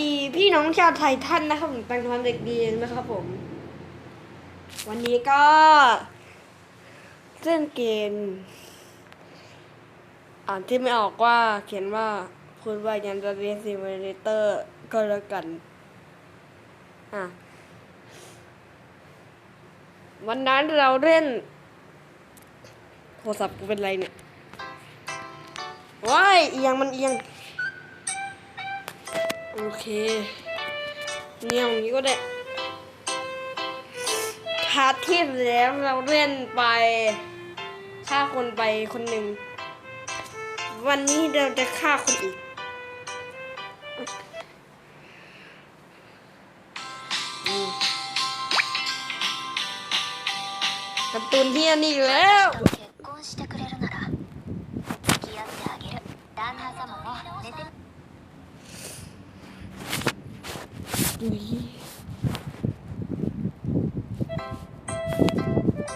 ดีพี่น้องชาวไทยท่านนะครับผมตังทอนเด็กดีนะครับผม วันนี้ก็เล่นเกมอ่านที่ไม่ออกว่าเขียนว่าคุณว่ายันจะเรียนซิมูเลเตอร์ก็แล้วกัน อะ วันนั้นเราเล่น โทรศัพท์กูเป็นไรเนี่ยว้ายเอียงมันเอียง โอเคเนี่ยอย่างนี้ก็ได้พาร์ทที่แล้วเราเล่นไปฆ่าคนไปคนหนึ่ง วันนี้เราจะฆ่าคนอีก อืมการ์ตูนที่อันนี้อีกแล้ว と結婚してくれるなら付き合ってあげる旦那様も寝て อุ๊ย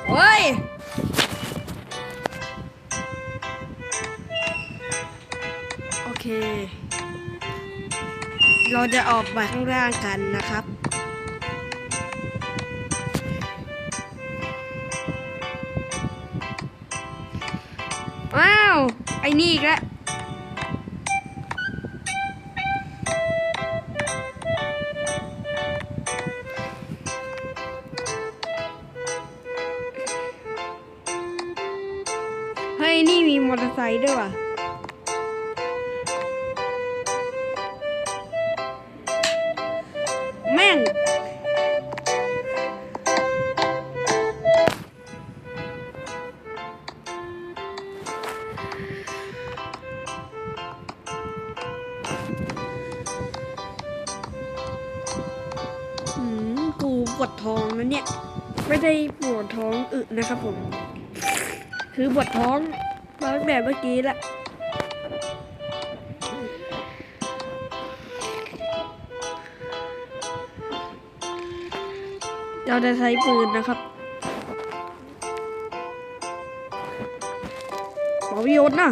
โอ้ยโอเค เราจะออกไปข้างล่างกันนะครับว้าว ไอ้นี่อีกแล้ว เฮ้ยนี่มีมอเตอร์ไซค์ด้วยว่ะแม่ง กูปวดท้องนะเนี่ย ไม่ได้ปวดท้องอึนะครับผม คือปวดท้องร้งแบบเมื่อกี้แหละเราจะใช้ปืนนะครับหมอวิยศนะ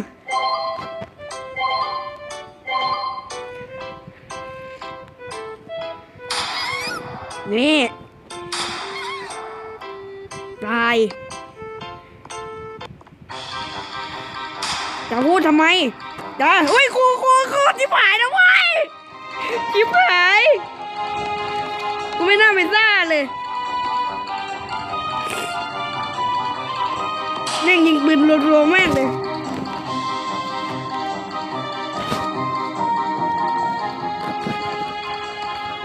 นี่ตาย จะพูดทำไมจะเฮ้ยครูครูครูจิบหายนะเว้ยจิบหายกูไม่น่าไปซ่าเลยแม่งยิงปืนรัวๆแม่งเลย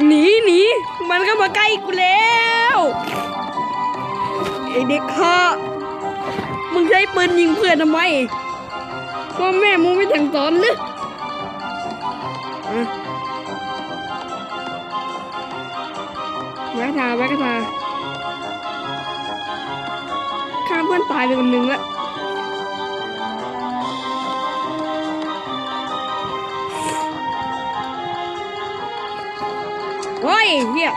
หนีหนีมันก็มาใกล้กูแล้วไอเด็กข้ามึงใช้ปืนยิงเพื่อนทำไม พ่อแม่มึงไม่สั่งสอนหรืออะแวะทาแวะกระทาฆ่าเพื่อนตายไปคนหนึ่งแล้วโอ้ยเฮีย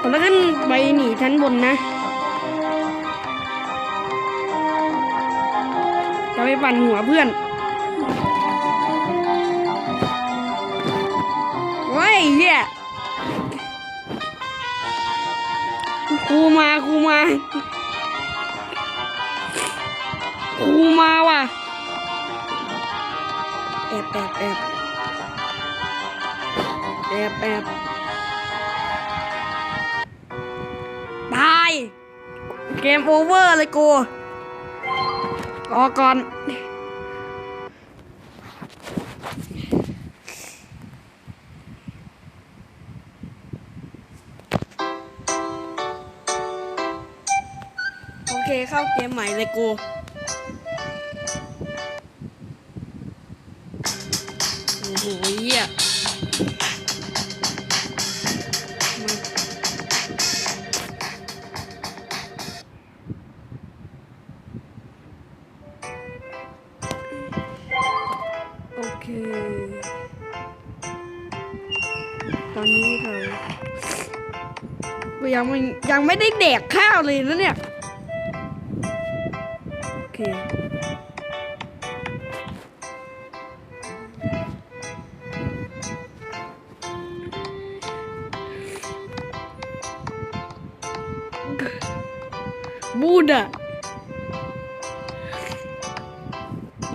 ผมแล้วกันไปหนีชั้นบนนะ ไปปั่นหัวเพื่อนว้ยเหี้ยครูมาครูมาครูมาว่ะแอบแอบแอบแอบแอบตาย เกมโอเวอร์เลยกู รอก่อน โอเคเข้าเกมใหม่เลยกูโอ้โหเหี้ย ตอนนี้เรายังไม่ยังไม่ได้แดกข้าวเลยนะเนี่ย โอเคบูดอะ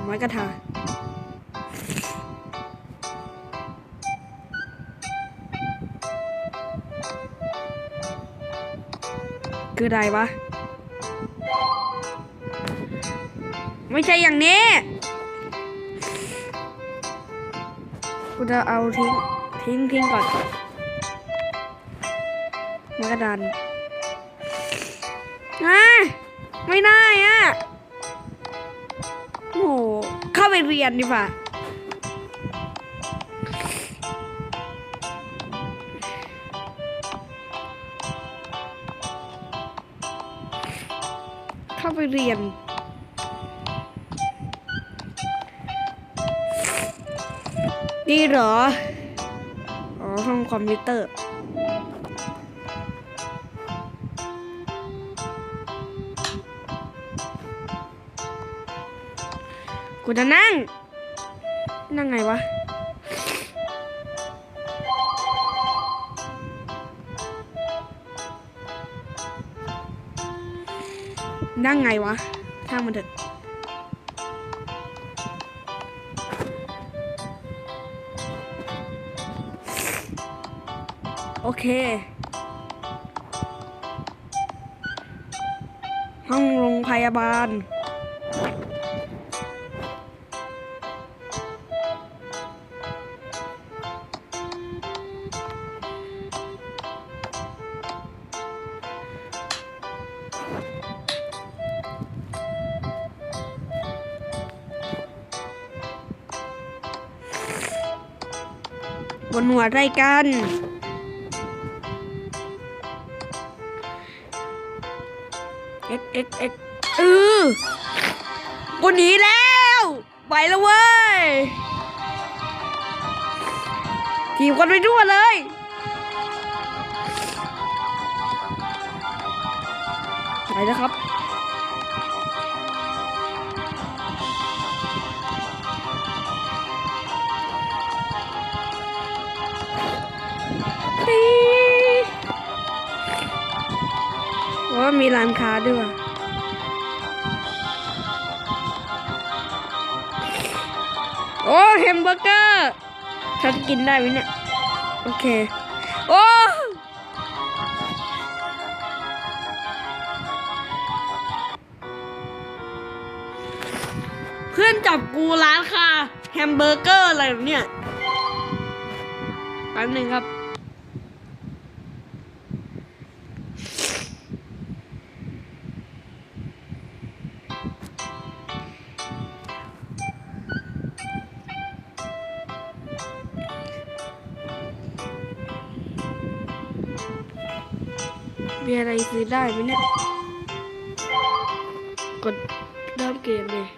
ไม้กระทา คืออะไรวะ ไม่ใช่อย่างนี้ กูจะเอาทิ้ง ทิ้งทิ้งก่อนไม้กระดานอะไม่ได้อะ โอ้เข้าไปเรียนดีกว่า เข้าไปเรียนนี่เหรอ อ๋อ ห้องคอมพิวเตอร์กูจะนั่ง นั่งไงวะ นั่งไงวะช่างมันเถอะโอเค ห้องโรงพยาบาล บนหัวไรกัน เอ็กเอ็กเอ็กเออกูหนีแล้ว ไปแล้วเว้ยทีมกันไปทั่วเลยไปแล้วครับ ว่ามีร้านค้าด้วยโอ้แฮมเบอร์เกอร์ฉันกินได้ไหมเนี่ย โอเค โอ้เพื่อนจับกูร้านค่ะ แฮมเบอร์เกอร์อะไรแบบเนี่ยแป๊บหนึงครับ มีอะไรซื้อได้ไหมเนี่ย กดเริ่มเกมเลย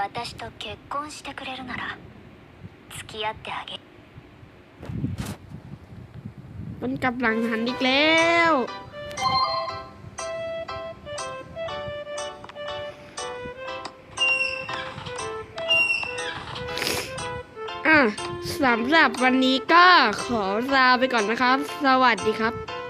私と結婚してくれるなら付き合ってあげ มันกำลังหันอีกแล้ว อะสำหรับวันนี้ก็ขอลาไปก่อนนะครับ สวัสดีครับ